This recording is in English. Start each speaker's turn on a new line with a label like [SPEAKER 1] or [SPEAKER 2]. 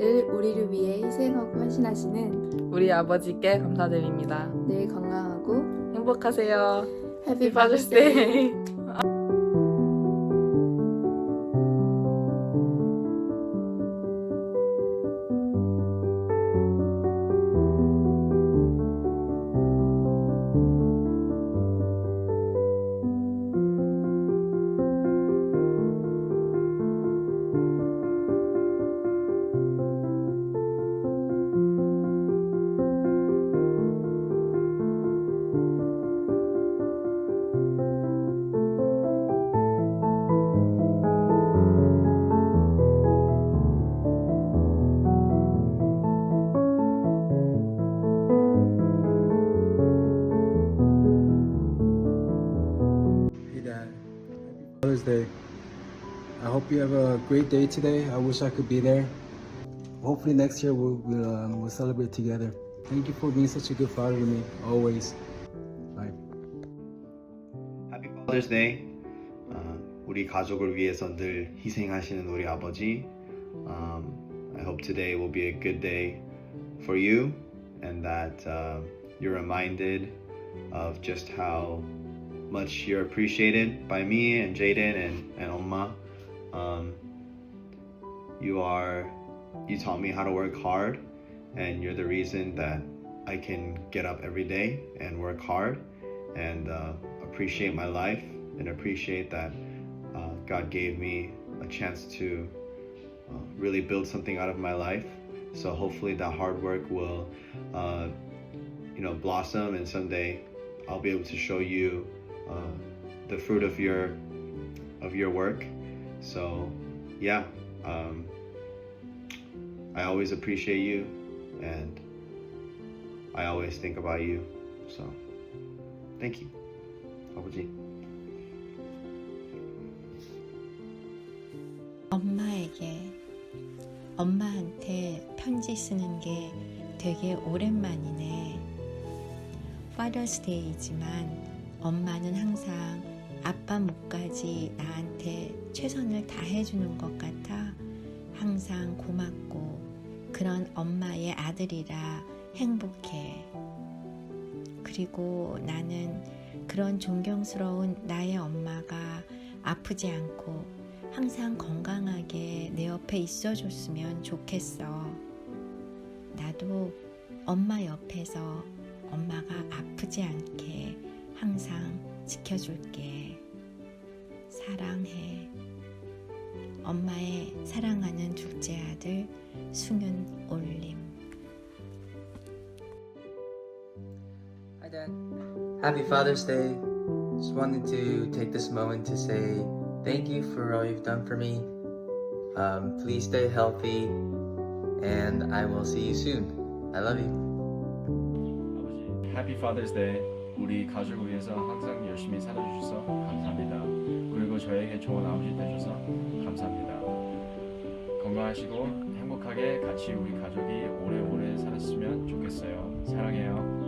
[SPEAKER 1] 늘 우리를 위해 희생하고 헌신하시는 우리 아버지께 감사드립니다.
[SPEAKER 2] 늘 건강하고
[SPEAKER 1] 행복하세요.
[SPEAKER 2] 해피
[SPEAKER 3] 바더스데이. Happy Father's Day. I hope you have a great day today. I wish I could be there. Hopefully next year we'll we'll, um, we'll celebrate together. Thank you for being such a good father to me, always. Bye.
[SPEAKER 4] Happy Father's Day. 어, 우리 가족을 위해서 늘 희생하시는 우리 아버지. Um, I hope today will be a good day for you and that uh, you're reminded of just how much you're appreciated by me and Jaden and, and Oma. Um, you are, you taught me how to work hard and you're the reason that I can get up every day and work hard and uh, appreciate my life and appreciate that uh, God gave me a chance to uh, really build something out of my life. So hopefully that hard work will, uh, you know, blossom, and someday I'll be able to show you the fruit of your of your work. So yeah, um, I always appreciate you, and I always think about you. So thank you. 아버지.
[SPEAKER 5] 엄마에게 엄마한테 편지 쓰는 게 되게 오랜만이네. Father's Day이지만 엄마는 항상 아빠 몫까지 나한테 최선을 다해주는 것 같아 항상 고맙고 그런 엄마의 아들이라 행복해. 그리고 나는 그런 존경스러운 나의 엄마가 아프지 않고 항상 건강하게 내 옆에 있어 줬으면 좋겠어. 나도 엄마 옆에서 엄마가 아프지 않게 항상 지켜줄게. 사랑해. 엄마의 사랑하는 둘째 아들 승윤 올림.
[SPEAKER 6] Hi, Dad. Happy Father's Day. Just wanted to take this moment to say thank you for all you've done for me. Um, please stay healthy, and I will see you soon. I love you.
[SPEAKER 7] 해피 파더스 데이. 우리 가족을 위해서 항상 열심히 살아주셔서 감사합니다. 그리고 저에게 좋은 아버지 되셔서 감사합니다. 건강하시고 행복하게 같이 우리 가족이 오래오래 살았으면 좋겠어요. 사랑해요.